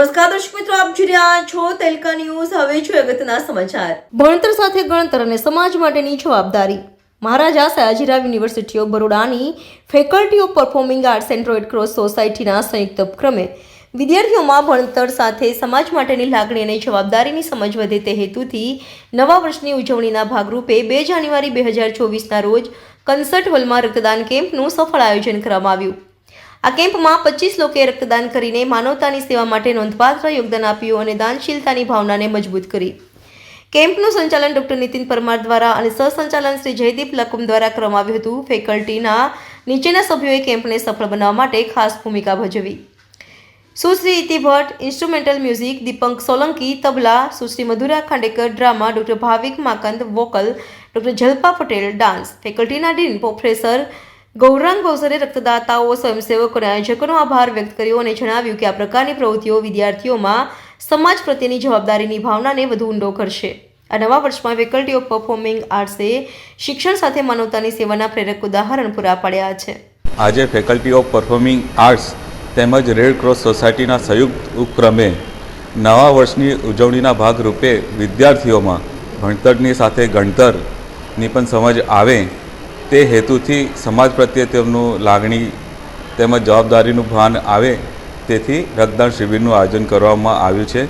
નમસ્કાર દર્શક મિત્રો, આપ જોઈ રહ્યા છો તેલકા ન્યૂઝ. હવે છું અગત્યના સમાચાર. ભણતર સાથે ગણતર અને સમાજ માટેની જવાબદારી. Maharaja Sayajirao university of બરોડાની faculty of performing arts and red cross સોસાયટીના સંયુક્ત ઉપક્રમે વિદ્યાર્થીઓમાં ભણતર સાથે સમાજ માટેની લાગણી અને જવાબદારીની સમજ વધે તે હેતુથી નવા વર્ષની ઉજવણીના ભાગરૂપે બે જાન્યુઆરી બે હજાર ચોવીસના રોજ કન્સર્ટ હોલમાં રક્તદાન કેમ્પનું સફળ આયોજન કરવામાં આવ્યું. આ કેમ્પમાં પચીસ લોકોએ રક્તદાન કરીને માનવતાની સેવા માટે નોંધપાત્ર યોગદાન આપ્યું અને દાનશીલતાની ભાવનાને મજબૂત કરી. કેમ્પનું સંચાલન ડોક્ટર નીતિન પરમાર દ્વારા અને સહસંચાલન શ્રી જયદીપ લકુમ દ્વારા કરવામાં આવ્યું હતું. ફેકલ્ટીના નીચેના સભ્યોએ કેમ્પને સફળ બનાવવા માટે ખાસ ભૂમિકા ભજવી. Sushri Iti Bhatt, instrumental music, Dipank Solanki, tabla, Sushri Madhura Khandekar, drama, doctor Bhavik Makand, vocal, doctor Jalpa Patel, dance, ફેકલ્ટીના dean, professor Gaurang Gausare રક્તદાતાઓ સ્વયંસેવકો અને આયોજકોનો આભાર વ્યક્ત કર્યો અને જણાવ્યું કે આ પ્રકારની પ્રવૃત્તિઓ વિદ્યાર્થીઓમાં સમાજ પ્રત્યેની જવાબદારીની ભાવનાને વધુ ઊંડો કરશે. આ નવા વર્ષમાં ફેકલ્ટી ઓફ પરફોર્મિંગ આર્ટ્સે શિક્ષણ સાથે માનવતાની સેવાના પ્રેરક ઉદાહરણ પૂરા પાડ્યા છે. આજે ફેકલ્ટી ઓફ પરફોર્મિંગ આર્ટ્સ તેમજ રેડ ક્રોસ સોસાયટીના સંયુક્ત ઉપક્રમે નવા વર્ષની ઉજવણીના ભાગરૂપે વિદ્યાર્થીઓમાં ભણતરની સાથે ગણતરની પણ સમજ આવે તે હેતુથી સમાજ પ્રત્યે તેમનું લાગણી તેમજ જવાબદારીનું ભાન આવે તેથી રક્તદાન શિબિરનું આયોજન કરવામાં આવ્યું છે,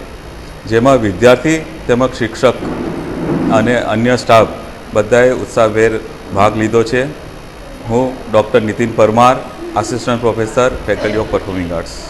જેમાં વિદ્યાર્થી તેમજ શિક્ષક અને અન્ય સ્ટાફ બધાએ ઉત્સાહભેર ભાગ લીધો છે. હું doctor Nitin Parmar, assistant professor, faculty of performing arts.